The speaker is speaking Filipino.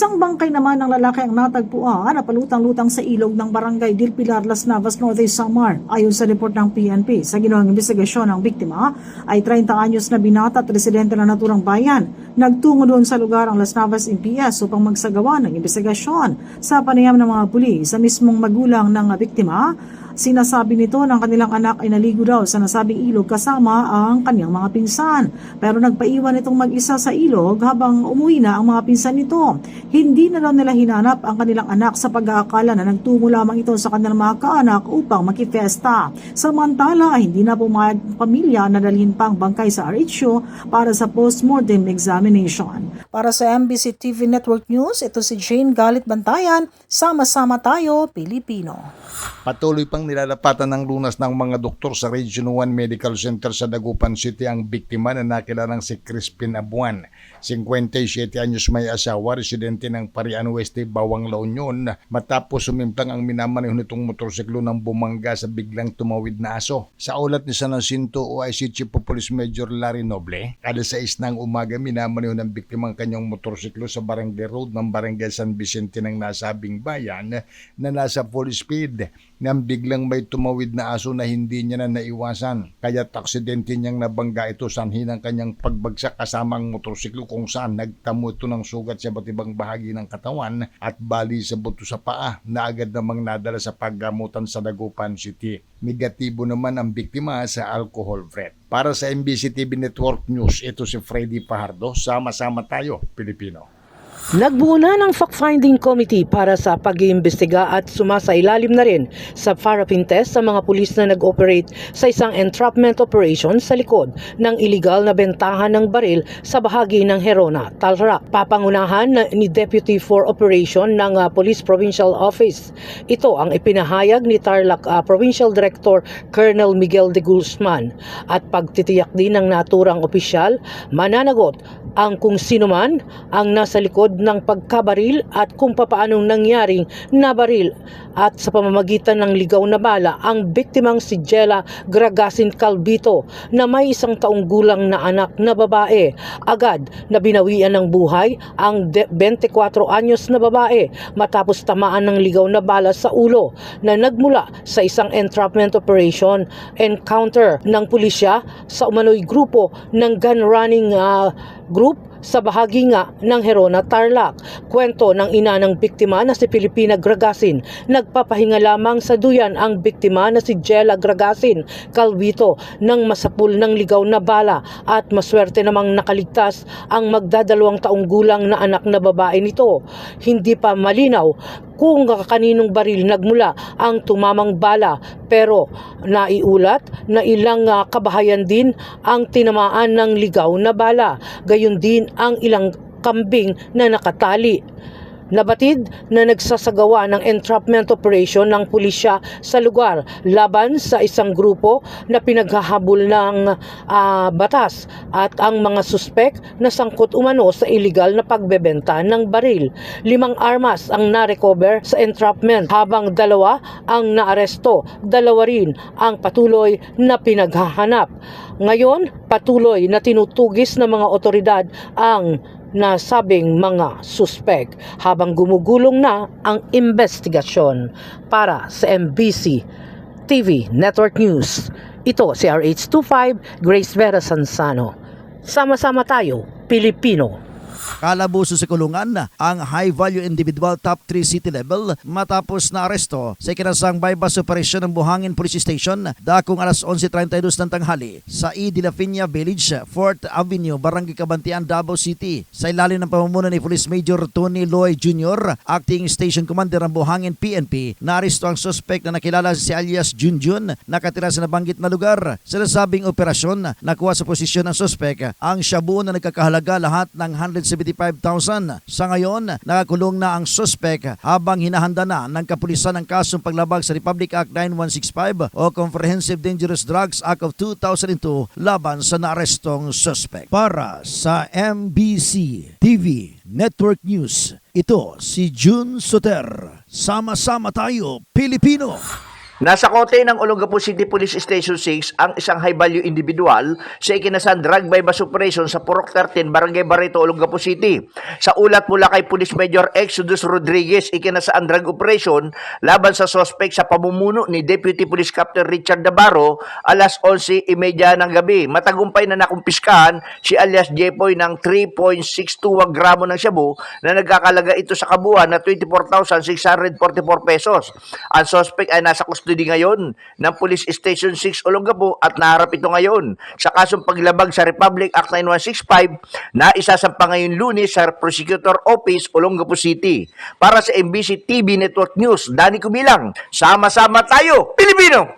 Isang bangkay naman ng lalaki ang natagpuan na palutang-lutang sa ilog ng barangay Del Las Navas, Norte Samar. Ayon sa report ng PNP, sa ginawang investigasyon ng biktima ay 30 anyos na binata at residente ng naturang bayan. Nagtungo doon sa lugar ang Las Navas MPS upang magsagawa ng investigasyon. Sa panayam ng mga pulis, sa mismong magulang ng biktima, Sinasabi nito ng kanilang anak ay naligo daw sa nasabing ilog kasama ang kanyang mga pinsan. Pero nagpaiwan itong mag-isa sa ilog habang umuwi na ang mga pinsan nito. Hindi na daw nila hinanap ang kanilang anak sa pag-aakala na nagtungo lamang ito sa kanilang mga kaanak upang makifesta. Samantala, hindi na pumayag pamilya na dalhin pa ang bangkay sa RHO para sa post-mortem examination. Para sa MBC TV Network News, ito si Jane Galit Bantayan. Sama-sama tayo, Pilipino. Patuloy pang nilalapatan ng lunas ng mga doktor sa Region 1 Medical Center sa Dagupan City ang biktima na nakilalang si Crispin Abuan. 57 anyos may asawa, residente ng Parian Oeste, Bawang La Union. Matapos sumimplang ang minamaneho nitong motorsiklo ng bumangga sa biglang tumawid na aso. Sa ulat ni San Jacinto OIC Chief Police Major Larry Noble, kada sa ng umaga minamaneho ng biktima ang kanyang motorsiklo sa Barangay Road ng Barangay San Vicente ng nasabing bayan na nasa full speed nang biglang may tumawid na aso na hindi niya na naiwasan. Kaya aksidente niyang nabangga ito sanhi ng kanyang pagbagsak kasama ang motorsiklo kung saan nagtamo ito ng sugat sa iba't ibang bahagi ng katawan at bali sa buto sa paa na agad namang nadala sa paggamutan sa Dagupan City. Negatibo naman ang biktima sa alcohol threat. Para sa MBC TV Network News, ito si Freddy Pahardo. Sama-sama tayo, Pilipino. Nagbuo na ng fact-finding committee para sa pag-iimbestiga at sumasailalim na rin sa Farapin test sa mga pulis na nag-operate sa isang entrapment operation sa likod ng iligal na bentahan ng baril sa bahagi ng Herona, Talrak. Papangunahan na ni Deputy for Operation ng ah, Police Provincial Office. Ito ang ipinahayag ni Tarlac ah, Provincial Director Colonel Miguel de Guzman at pagtitiyak din ng naturang opisyal mananagot ang kung sino man ang nasa likod ng pagkabaril at kung papaanong nangyaring nabaril at sa pamamagitan ng ligaw na bala ang biktimang si Jella Gragasin Calvito na may isang taong gulang na anak na babae. Agad na binawian ng buhay ang de- 24 anyos na babae matapos tamaan ng ligaw na bala sa ulo na nagmula sa isang entrapment operation encounter ng pulisya sa umano'y grupo ng gun running ah, group sa bahagi nga ng Herona Tarlac. Kwento ng ina ng biktima na si Pilipina Gragasin. Nagpapahinga lamang sa duyan ang biktima na si Jella Gragasin Calvito ng masapul ng ligaw na bala at maswerte namang nakaligtas ang magdadalawang taong gulang na anak na babae nito. Hindi pa malinaw kung kaninong baril nagmula ang tumamang bala pero naiulat na ilang ah, kabahayan din ang tinamaan ng ligaw na bala gayon din ang ilang kambing na nakatali Nabatid na nagsasagawa ng entrapment operation ng pulisya sa lugar laban sa isang grupo na pinaghahabol ng ah, batas at ang mga suspek na sangkot umano sa illegal na pagbebenta ng baril. Limang armas ang na-recover sa entrapment habang dalawa ang naaresto. Dalawa rin ang patuloy na pinaghahanap. Ngayon, patuloy na tinutugis ng mga otoridad ang nasabing mga suspek habang gumugulong na ang investigasyon para sa MBC TV Network News. Ito si RH25 Grace Vera Sansano. Sama-sama tayo, Pilipino. Kalabuso sa kulungan ang high-value individual top 3 city level matapos na aresto sa ikinasang bypass operation ng Buhangin Police Station dakong alas 11.32 ng tanghali sa E. de la Fina Village, 4th Avenue, Barangay Kabantian, Davao City. Sa ilalim ng pamumuno ni Police Major Tony Loy Jr., Acting Station Commander ng Buhangin PNP, naaresto ang suspect na nakilala si alias Junjun, nakatira sa nabanggit na lugar. Sa nasabing operasyon, nakuha sa posisyon ng suspect ang shabu na nagkakahalaga lahat ng 175,000. Sa ngayon, nakakulong na ang suspect habang hinahanda na ng kapulisan ng kasong paglabag sa Republic Act 9165 o Comprehensive Dangerous Drugs Act of 2002 laban sa naarestong suspect. Para sa MBC TV Network News, ito si June Soter. Sama-sama tayo, Pilipino! Nasa kote ng Olongapo City Police Station 6 ang isang high-value individual sa ikinasan drug by bus operation sa Purok 13, Barangay Barreto, Olongapo City. Sa ulat mula kay Police Major Exodus Rodriguez, ikinasaan drug operation laban sa suspect sa pamumuno ni Deputy Police Captain Richard Navarro alas 11.30 ng gabi. Matagumpay na nakumpiskahan si alias Jepoy ng 3.621 gramo ng shabu na nagkakalaga ito sa kabuuan na 24,644 pesos. Ang suspect ay nasa custody ngayon ng Police Station 6 Olongapo at naharap ito ngayon sa kasong paglabag sa Republic Act 9165 na isasampa ngayon lunes sa Prosecutor Office Olongapo City. Para sa MBC TV Network News, Dani Kubilang, sama-sama tayo, Pilipino!